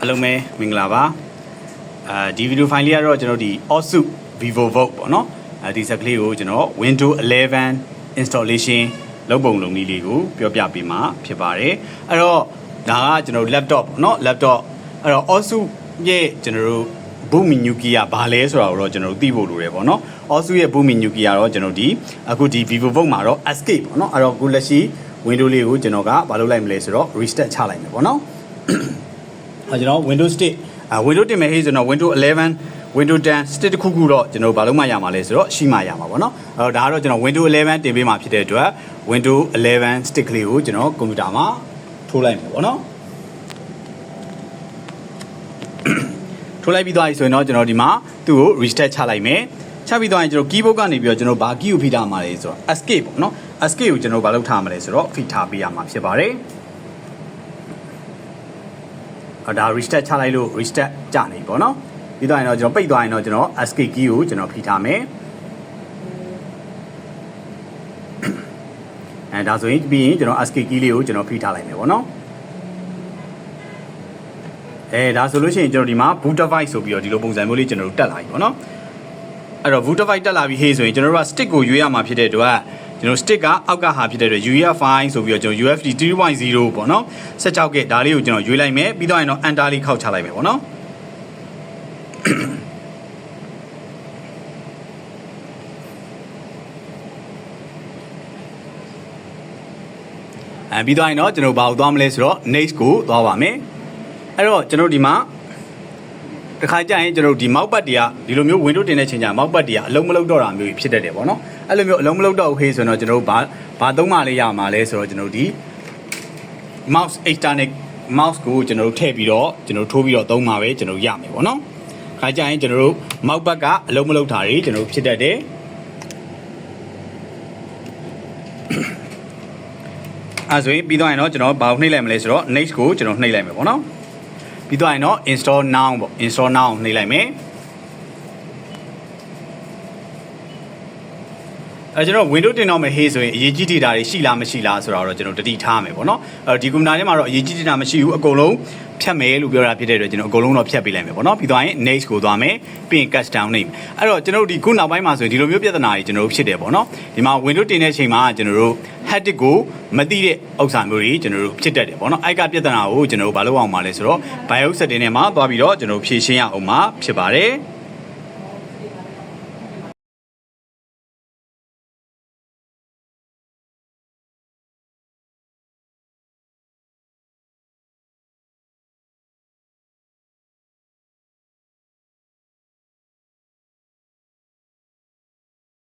အားလုံးပဲမင်္ဂလာပါအဲဒီဗီဒီယိုဖိုင်လေးကတော့ကျွန်တော်ဒီ Osu Vivo Vote ပေါ့နော်အဲဒီစက်ကလေးကိုကျွန်တော် Windows 11 installation လုပ်ပုံလုပ်နည်းလေးကိုပြောပြပေးမှာဖြစ်ပါတယ်အဲ့တော့ဒါကကျွန်တော် laptop ပေါ့နော် laptop အဲ့တော့ Osu ရဲ့ကျွန်တော်တို့ boot menu key ကဘာလဲဆိုတာကိုတော့ကျွန်တော်တို့သိဖို့လိုတယ်ပေါ့နော် Osu ရဲ့ boot menu key ကတော့ကျွန်တော်ဒီအခုဒီ Vivo Vote မှာတော့ escape ပေါ့နော်အဲ့တော့အခုလက်ရှိ window လေးကိုကျွန်တော်ကဘာလုပ်လိုက်မလဲဆိုတော့ restart ချလိုက်မယ်ပေါ့နော်အဲ ကျွန်တော် Windows 10အဲ Windows 10မဲ့ဟေးဆိုတော့ Windows 11 Windows 10 stick တစ်ခုခုတော့ကျွန်တော်ဘာလို့မှရမှာလဲဆိုတော့ရှိမှရမှာပေါ့နော်အဲတော့ဒါကတော့ကျွန်တော် Windows 11တင်ပေးမှာဖြစ်တဲ့အတွက် Windows 11 stick ကလေးကိုကျွန်တော်ကွန်ပျူတာမှာထိုးလိုက်မယ်ပေါ့နော်ထိုးလိုက်ပြီးသွားပြီဆိုရင်တော့ကျွန်တော်ဒီမှာသူ့ကို restart ချလိုက်မယ်ချပြီးသွားရင်ကျွန်တော် keyboard ကနေပြီးတော့ကျွန်တော်ဘာ key ကိုဖိထားမှာလဲဆိုတော့ escape ပေါ့နော် escape ကိုကျွန်တော်ဘာလုပ်ထားမှာလဲဆိုတော့ဖိထားပေးရမှာဖြစ်ပါတယ်အော် ဒါ restart ချလိုက်လို့ restart ကြနေပြီပေါ့နော်ပြီးတော့ရင်တော့ကျွန်တော်ပိတ်သွားရင်တော့ကျွန်တော် escape key ကိုကျွန်တော်ဖိထားမယ်အဲဒါဆိုရင်ပြီးရင်ကျွန်တော် escape key လေးကိုကျွန်တော်ဖိထားလိုက်မယ်ပေါ့နော်အဲဒါဆိုလို့ရှိရင်ကျွန်တော်ဒီမှာ boot device ဆိုပြီးတော့ဒီလိုပုံစံမျိုးလေးကျွန်တော်တို့တက်လာပြီပေါ့နော်အဲ့တော့ boot device တက်လာပြီဟေးဆိုရင်ကျွန်တော်တို့က stick ကိုရွေးရမှာဖြစ်တဲ့အတွက် ကျွန်တော် stick ကအောက်ကဟာဖြစ်တဲ့အတွက် UEFI ဆိုပြီးတော့ကျွန်တော် UFD 3.0ပေါ့နော်16ကဒါလေးကိုကျွန်တော်ရွေးလိုက်မယ်ပြီးတော့ရင်တော့ enter လေးခောက်ချလိုက်မယ်ပေါ့နော်အဲပြီးတော့ရင်တော့ကျွန်တော်ဘာကိုသွားမလဲဆိုတော့ next ကိုသွားပါမယ်အဲ့တော့ကျွန်တော်ဒီမှာ တခါကျရင်ကျွန်တော်ဒီမောက်ပတ်တွေကဒီလိုမျိုး window တင်တဲ့ချိန်ကျမောက်ပတ်တွေကအလုံးမလုံးတော့တာမျိုးဖြစ်တတ်တယ်ပေါ့နော်အဲ့လိုမျိုးအလုံးမလုံးတော့ခေးဆိုတော့ကျွန်တော်ဘာဘာသုံးမှလေးရမှာလဲဆိုတော့ကျွန်တော်ဒီ mouse external mouse ကိုကျွန်တော်တို့ထည့်ပြီးတော့ကျွန်တော်ထိုးပြီးတော့သုံးမှာပဲကျွန်တော်ရမယ်ပေါ့နော်ခါကျရင်ကျွန်တော်တို့မောက်ပတ်ကအလုံးမလုံးတာတွေကျွန်တော်ဖြစ်တတ်တယ်အဲဆိုရင်ပြီးတော့ရင်တော့ကျွန်တော်ဘာကိုနှိပ်လိုက်မလဲဆိုတော့ next ကိုကျွန်တော်နှိပ်လိုက်မယ်ပေါ့နော် ပြီးတော့ရင်တော့ install now ပေါ့ install now နှိပ်လိုက်မယ်အဲကျွန်တော် window တင်တော့မယ်ဟေးဆိုရင်အရေးကြီး data တွေရှိလားမရှိလားဆိုတာတော့ကျွန်တော်တတိထားမယ်ပေါ့နော်အဲဒီကွန်ပျူတာထဲမှာတော့အရေးကြီး data မရှိဘူးအကုန်လုံးဖြတ်မယ်လို့ပြောတာဖြစ်တဲ့အတွက်ကျွန်တော်အကုန်လုံးတော့ဖြတ်ပေးလိုက်မယ်ပေါ့နော်ပြီးတော့ရင် next ကိုသွားမယ်ပြီးရင် custom နှိပ်မယ်အဲ့တော့ကျွန်တော်တို့ဒီခုနောက်ပိုင်းမှာဆိုရင်ဒီလိုမျိုးပြဿနာတွေကျွန်တော်တို့ဖြစ်တယ်ပေါ့နော်ဒီမှာ window တင်တဲ့အချိန်မှာကျွန်တော်တို့ head ကိုမသိတဲ့ဥစ္စာမျိုးတွေကျွန်တော်တို့ဖြစ်တတ်တယ်ပေါ့နော်အဲ့ကပြဿနာကိုကျွန်တော်တို့ဘာလုပ်အောင်မလဲဆိုတော့ BIOS setting ထဲမှာသွားပြီးတော့ကျွန်တော်ဖြည့်ရှင်းရအောင်မှာဖြစ်ပါတယ်